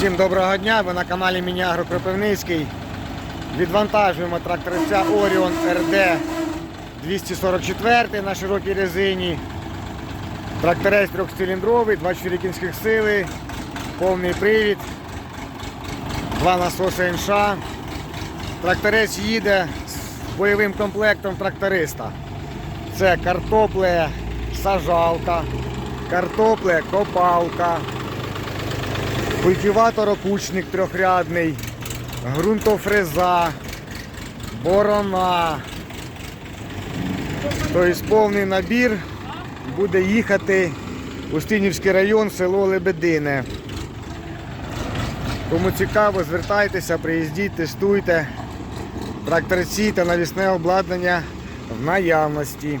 Всім доброго дня, ви на каналі Міні-Агро Кропивницький. Відвантажуємо тракторця Orion RD 244 на широкій резині. Тракторець трьохциліндровий, 24 кінських сили, повний привід, два насоси НШ. Тракторець їде з бойовим комплектом тракториста. Це картопле сажалка, картопле копалка, культиватор окучник трьохрядний, ґрунтофреза, борона. Тобто повний набір буде їхати у Стинівський район, село Лебедине. Кому цікаво, звертайтеся, приїздіть, тестуйте. Тракторці та навісне обладнання в наявності.